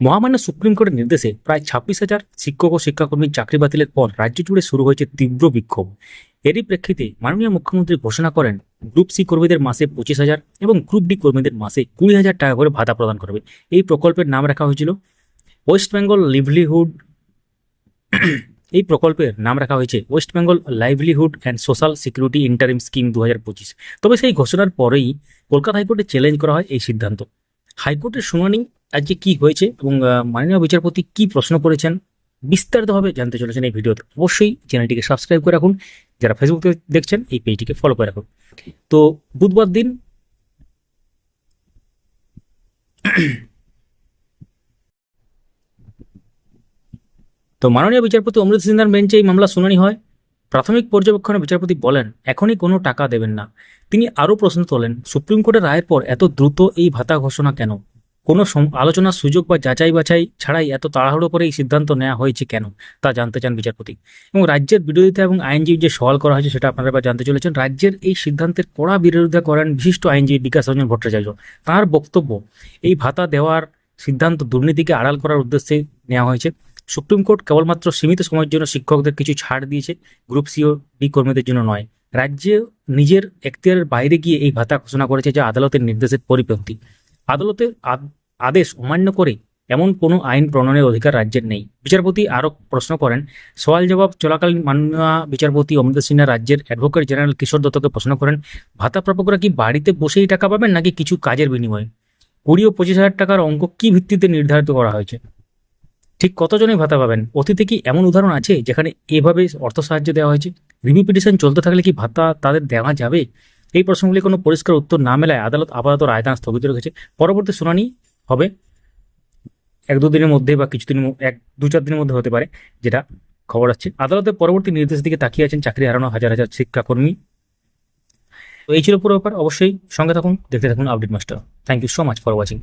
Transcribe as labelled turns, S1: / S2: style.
S1: মহামান্য সুপ্রিম কোর্টের নির্দেশে প্রায় ছাব্বিশ হাজার শিক্ষক ও শিক্ষাকর্মীর চাকরি বাতিলের পর রাজ্য জুড়ে শুরু হয়েছে তীব্র বিক্ষোভ। এরই প্রেক্ষিতে মাননীয় মুখ্যমন্ত্রী ঘোষণা করেন, গ্রুপ সি কর্মীদের মাসে পঁচিশ হাজার এবং গ্রুপ ডি কর্মীদের মাসে কুড়ি হাজার টাকা করে ভাতা প্রদান করবে। এই প্রকল্পের নাম রাখা হয়েছিল ওয়েস্ট বেঙ্গল লিভলিহুড, এই প্রকল্পের নাম রাখা হয়েছে West Bengal livelihood and social security interim scheme দু হাজার পঁচিশ। তবে সেই ঘোষণার পরেই কলকাতা হাইকোর্টে চ্যালেঞ্জ করা হয় এই সিদ্ধান্ত। হাইকোর্টের শুনানি আজকে কি হয়েছে এবং মাননীয় বিচারপতি কি প্রশ্ন করেছেন বিস্তারিতভাবে জানতে চলেছেন এই ভিডিওতে। অবশ্যই চ্যানেলটিকে সাবস্ক্রাইব করে রাখুন। যারা ফেসবুকে দেখছেন, এই পেজটিকে ফলো করে রাখুন। তো, বুধবার দিন তো মাননীয় বিচারপতি অমৃত সিনহার বেঞ্চে এই মামলা শুনানি হয়। প্রাথমিক পর্যবেক্ষণে বিচারপতি বলেন, এখনই কোনো টাকা দেবেন না। তিনি আরও প্রশ্ন তোলেন, সুপ্রিম কোর্টের রায়ের পর এত দ্রুত এই ভাতা ঘোষণা কেন? কোনো আলোচনার সুযোগ বা যাচাই বাছাই ছাড়াই এত তাড়াহুড়ো করে এই সিদ্ধান্ত নেওয়া হয়েছে কেন, তা জানতে চান বিচারপতি। এবং রাজ্যের বিরোধিতা এবং আইনজীবী যে সওয়াল করা হয়েছে সেটা আপনারা জানতে চলেছেন। রাজ্যের এই সিদ্ধান্তের কড়া বিরোধিতা করেন বিশিষ্ট আইনজীবী বিকাশ রঞ্জন ভট্টাচার্য। তাঁর বক্তব্য, এই ভাতা দেওয়ার সিদ্ধান্ত দুর্নীতিকে আড়াল করার উদ্দেশ্যে নেওয়া হয়েছে। সুপ্রিম কোর্ট কেবলমাত্র সীমিত সময়ের জন্য শিক্ষকদের কিছু ছাড় দিয়েছে, গ্রুপ সি ও ডি কর্মীদের জন্য নয়। রাজ্যে নিজের এখতিয়ারের বাইরে গিয়ে এই ভাতা ঘোষণা করেছে যা আদালতের নির্দেশের পরিপন্থী। আদালতের আদেশ অমান্য করে এমন কোনো আইন প্রণয়নের অধিকার রাজ্যের নেই। বিচারপতি আরও প্রশ্ন করেন সওয়াল জবাব চলাকালীন মাননীয় বিচারপতি অমৃত সিনহা রাজ্যের অ্যাডভোকেট জেনারেল কিশোর দত্তকে প্রশ্ন করেন, ভাতা প্রাপকরা কি বাড়িতে বসেই টাকা পাবেন নাকি কিছু কাজের বিনিময়ে? কুড়ি ও পঁচিশ হাজার টাকার অঙ্ক কি ভিত্তিতে নির্ধারিত করা হয়েছে? ঠিক কতজনই ভাতা পাবেন? অতীতে কি এমন উদাহরণ আছে যেখানে এভাবে অর্থ সাহায্য দেওয়া হয়েছে? রিভিউ পিটিশন চলতে থাকলে কি ভাতা তাদের দেওয়া যাবে? এই প্রশ্নগুলি কোনো পরিষ্কার উত্তর না মেলায় আদালত আপাতত রায়দান স্থগিত রেখেছে। পরবর্তী শুনানি হবে এক দু দিনের মধ্যে বা কিছুদিনের ম- এক দু চার দিনের মধ্যে হতে পারে, যেটা খবর আসছে। আদালতের পরবর্তী নির্দেশ দিকে তাকিয়ে আছেন চাকরি হারানো হাজার হাজার শিক্ষাকর্মী। তো এই ছিল পুরো ব্যাপার। অবশ্যই সঙ্গে থাকুন, দেখতে থাকুন update master. Thank you so much for watching